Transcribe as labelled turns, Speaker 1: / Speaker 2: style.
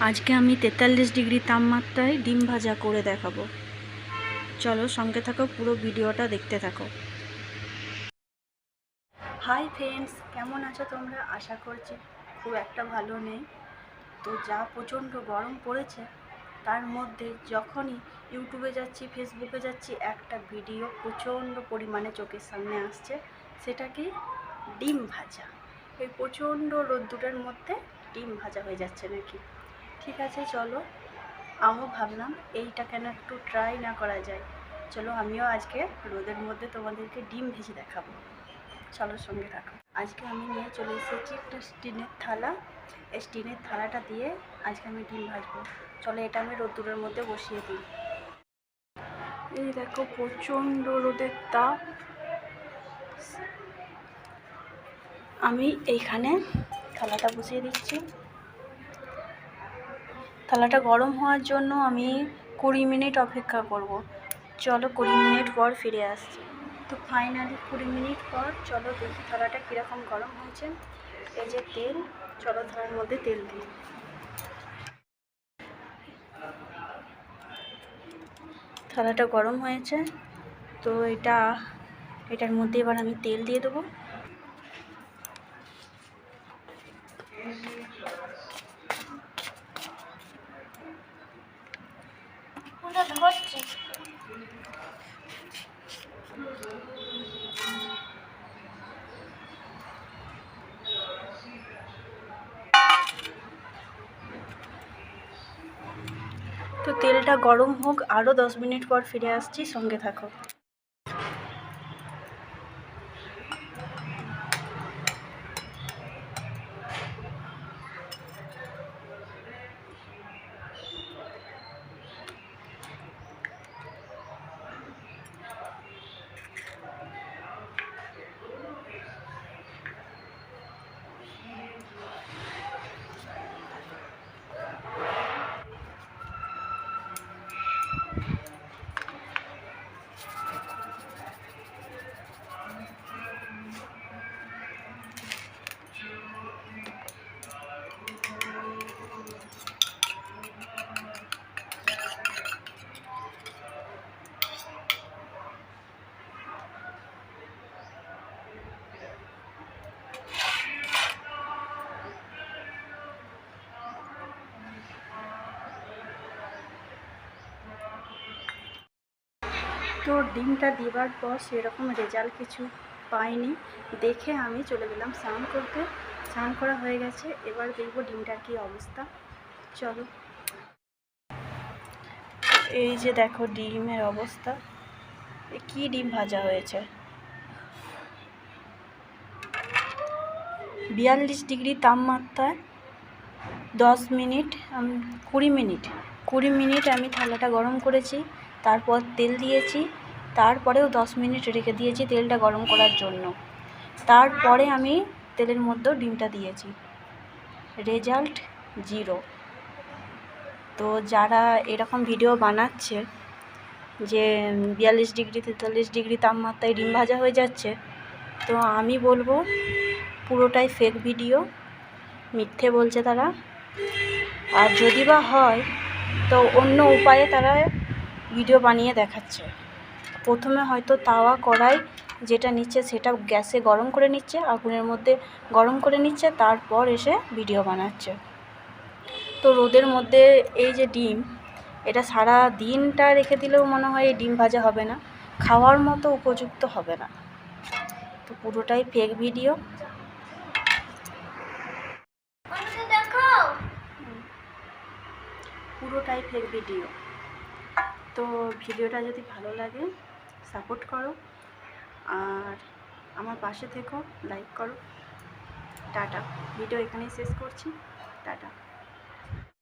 Speaker 1: আজকে আমি তেতাল্লিশ ডিগ্রি তাপমাত্রায় ডিম ভাজা করে দেখাবো। চলো সঙ্গে থাকো, পুরো ভিডিওটা দেখতে থাকো। হাই ফ্রেন্ডস কেমন আছো তোমরা? আশা করছি খুব একটা ভালো নেই। তো যা প্রচণ্ড গরম পড়েছে, তার মধ্যে যখনই ইউটিউবে যাচ্ছি, ফেসবুকে যাচ্ছি, একটা ভিডিও প্রচণ্ড পরিমাণে চোখের সামনে আসছে সেটা কি ডিম ভাজা। এই প্রচণ্ড রোদ্দুরের মধ্যে ডিম ভাজা হয়ে যাচ্ছে নাকি? ঠিক আছে, চলো। আমিও ভাবলাম এইটা কেন একটু ট্রাই না করা যায়। চলো, আমিও আজকে রোদের মধ্যে তোমাদেরকে ডিম ভেজে দেখাবো। চলো, সঙ্গে থাকো। আজকে আমি নিয়ে চলে এসেছি একটা স্টিনের থালা। এই স্টিনের থালাটা দিয়ে আজকে আমি ডিম ভাজবো। চলো, এটা আমি রোদ্দুরের মধ্যে বসিয়ে দিই। এই দেখো, প্রচণ্ড রোদের তাপ। আমি এইখানে থালাটা বসিয়ে দিচ্ছি। থালাটা গরম হওয়ার জন্য আমি কুড়ি মিনিট অপেক্ষা করব। চলো কুড়ি মিনিট পর ফিরে আসছি। তো ফাইনালি কুড়ি মিনিট পর চলো দেখি থালাটা কীরকম গরম হয়েছে। এই যে তেল, চলো থালার মধ্যে তেল দিই। থালাটা গরম হয়েছে। তো এটা, এটার মধ্যে এবার আমি তেল দিয়ে দেবো।
Speaker 2: ওটা ধরছি।
Speaker 1: তো তেলটা গরম হোক আরও দশ মিনিট পর ফিরে আসছি সঙ্গে থাকো। তো ডিমটা দেওয়ার পর সেরকম রেজাল্ট কিছু পাইনি। দেখে আমি চলে গেলাম স্নান করতে। স্নান করা হয়ে গেছে, এবার দেখব ডিমটার কী অবস্থা। চলো। এই যে দেখো ডিমের অবস্থা। কী ডিম ভাজা হয়েছে? বিয়াল্লিশ ডিগ্রি তাপমাত্রায় দশ মিনিট কুড়ি মিনিট। কুড়ি মিনিট আমি থালাটা গরম করেছি। তারপর তেল দিয়েছি। তারপরেও দশ মিনিট রেখে দিয়েছি তেলটা গরম করার জন্য। তারপরে আমি তেলের মধ্যেও ডিমটা দিয়েছি। Result zero. তো যারা এরকম ভিডিও বানাচ্ছে যে বিয়াল্লিশ ডিগ্রি, তেতাল্লিশ ডিগ্রি তাপমাত্রায় ডিম ভাজা হয়ে যাচ্ছে, তো আমি বলব পুরোটাই ফেক ভিডিও মিথ্যে বলছে তারা। আর যদি বা হয়, তো অন্য উপায়ে তারা ভিডিও বানিয়ে দেখাচ্ছে। প্রথমে হয়তো তাওয়া কড়াই যেটা নিচ্ছে সেটা গ্যাসে গরম করে নিচ্ছে আগুনের মধ্যে গরম করে নিচ্ছে তারপর এসে ভিডিও বানাচ্ছে। তো রোদের মধ্যে এই যে ডিম এটা সারা দিনটা রেখে দিলেও মনে হয় এই ডিম ভাজা হবে না খাওয়ার মতো উপযুক্ত হবে না। তো পুরোটাই ফেক ভিডিও পুরোটাই ফেক ভিডিও তো ভিডিওটা যদি ভালো লাগে সাপোর্ট করো। আর আমার পাশে থেকো লাইক করো। টাটা। ভিডিও এখানেই শেষ করছি। টাটা।